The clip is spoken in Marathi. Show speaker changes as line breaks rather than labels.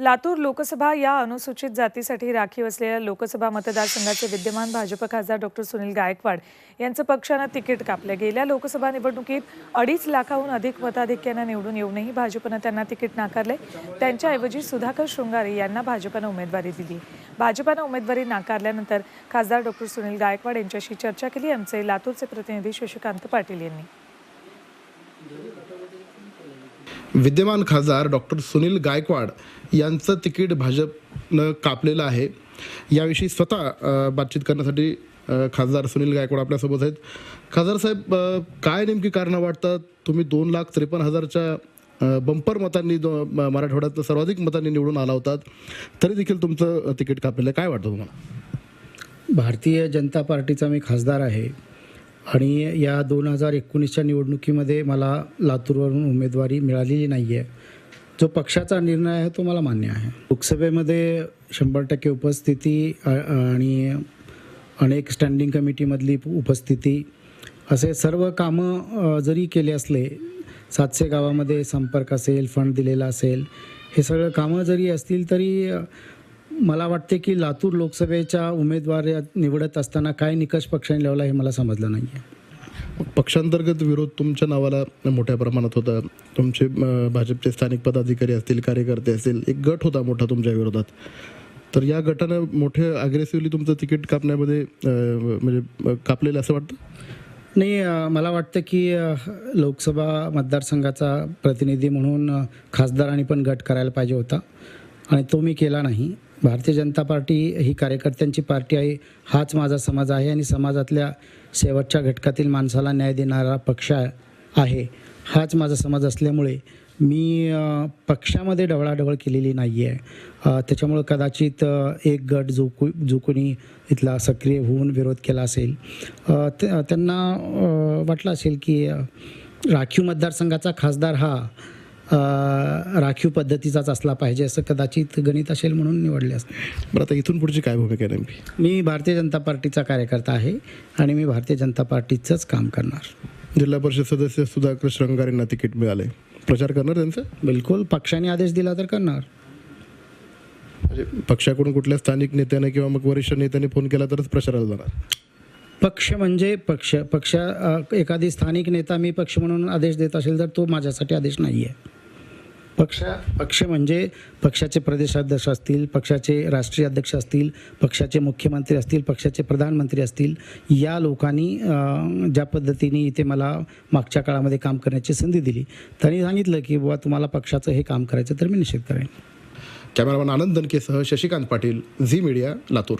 लातूर लोकसभा या अनुसूचित जातीसाठी राखीव असलेल्या लोकसभा मतदारसंघाचे विद्यमान भाजप खासदार डॉक्टर सुनील गायकवाड यांचं पक्षानं तिकीट कापलं. गेल्या लोकसभा निवडणुकीत अडीच लाखाहून अधिक मताधिक्यानं निवडून येऊनही भाजपनं त्यांना तिकीट नाकारले. त्यांच्याऐवजी सुधाकर शृंगारे यांना भाजपनं उमेदवारी दिली. भाजपानं उमेदवारी नाकारल्यानंतर खासदार डॉक्टर सुनील गायकवाड यांच्याशी चर्चा केली. आमचे लातूरचे प्रतिनिधी शशिकांत पाटील यांनी.
विद्यमान खासदार डॉक्टर सुनील गायकवाड यांचं तिकीट भाजपनं कापलेलं आहे. याविषयी स्वतः बातचीत करण्यासाठी खासदार सुनील गायकवाड आपल्यासोबत आहेत. खासदार साहेब काय नेमकी कारणं वाटतात? तुम्ही दोन लाख त्रेपन्न हजारच्या बंपर मतांनी दो म- मराठवाड्यात सर्वाधिक मतांनी निवडून आला होतात तरी देखील तुमचं तिकीट कापलेलं काय वाटतं तुम्हाला?
भारतीय जनता पार्टीचा मी खासदार आहे. आणि या दोन हजार एकोणीसच्या निवडणुकीमध्ये मला लातूरवरून उमेदवारी मिळालेली नाही आहे जो पक्षाचा निर्णय आहे तो मला मान्य आहे. लोकसभेमध्ये शंभर टक्के उपस्थिती आणि अनेक स्टँडिंग कमिटीमधली उपस्थिती असे सर्व कामं जरी केले असले सातशे गावामध्ये संपर्क असेल फंड दिलेला असेल हे सगळं कामं जरी असतील तरी मला वाटते की लातूर लोकसभेच्या उमेदवार निवडत असताना काय निकष पक्षाने लावला हे मला समजलं नाही आहे
पक्षांतर्गत विरोध तुमच्या नावाला मोठ्या प्रमाणात होता. तुमचे भाजपचे स्थानिक पदाधिकारी असतील कार्यकर्ते असतील एक गट होता मोठा तुमच्या विरोधात. तर या गटानं मोठे अग्रेसिव्हली तुमचं तिकीट कापण्यामध्ये म्हणजे कापलेलं असं वाटतं?
नाही मला वाटतं की लोकसभा मतदारसंघाचा प्रतिनिधी म्हणून खासदारांनी पण गट करायला पाहिजे होता. आणि तो मी केला नाही. भारतीय जनता पार्टी ही कार्यकर्त्यांची पार्टी आहे हाच माझा समाज आहे आणि समाजातल्या शेवटच्या घटकातील माणसाला न्याय देणारा पक्ष आहे. हाच माझा समाज असल्यामुळे मी पक्षामध्ये ढवळाढवळ केलेली नाही आहे त्याच्यामुळं कदाचित एक गट जो कु जो कोणी इथला सक्रिय होऊन विरोध केला असेल. त्यांना वाटलं असेल की राखीव मतदारसंघाचा खासदार हा राखीव पद्धतीचाच असला पाहिजे असं कदाचित गणित असेल म्हणून निवडले असते.
बरं आता इथून पुढची काय भूमिका आहे नेमकी?
मी भारतीय जनता पार्टीचा कार्यकर्ता आहे आणि मी भारतीय जनता पार्टीचंच काम करणार.
जिल्हा परिषद सदस्य सुधाकर श्रंगारेंना तिकीट मिळाले. प्रचार करणार त्यांचं?
बिलकुल पक्षाने आदेश दिला तर करणार.
म्हणजे पक्षाकडून कुठल्या स्थानिक नेत्याने किंवा मग वरिष्ठ नेत्याने फोन केला तरच प्रचाराला जाणार.
पक्ष म्हणजे पक्ष. पक्ष एखादी स्थानिक नेता मी पक्ष म्हणून आदेश देत असेल तर तो माझ्यासाठी आदेश नाही आहे पक्ष पक्ष म्हणजे पक्षाचे प्रदेशाध्यक्ष असतील पक्षाचे राष्ट्रीय अध्यक्ष असतील पक्षाचे मुख्यमंत्री असतील पक्षाचे प्रधानमंत्री असतील या लोकांनी ज्या पद्धतीने इथे मला मागच्या काळामध्ये काम करण्याची संधी दिली. त्यांनी सांगितलं की बुवा तुम्हाला पक्षाचं हे काम करायचं तर मी निश्चित करेन.
कॅमेरामॅन आनंद दनकेसह शशिकांत पाटील झी मीडिया लातूर.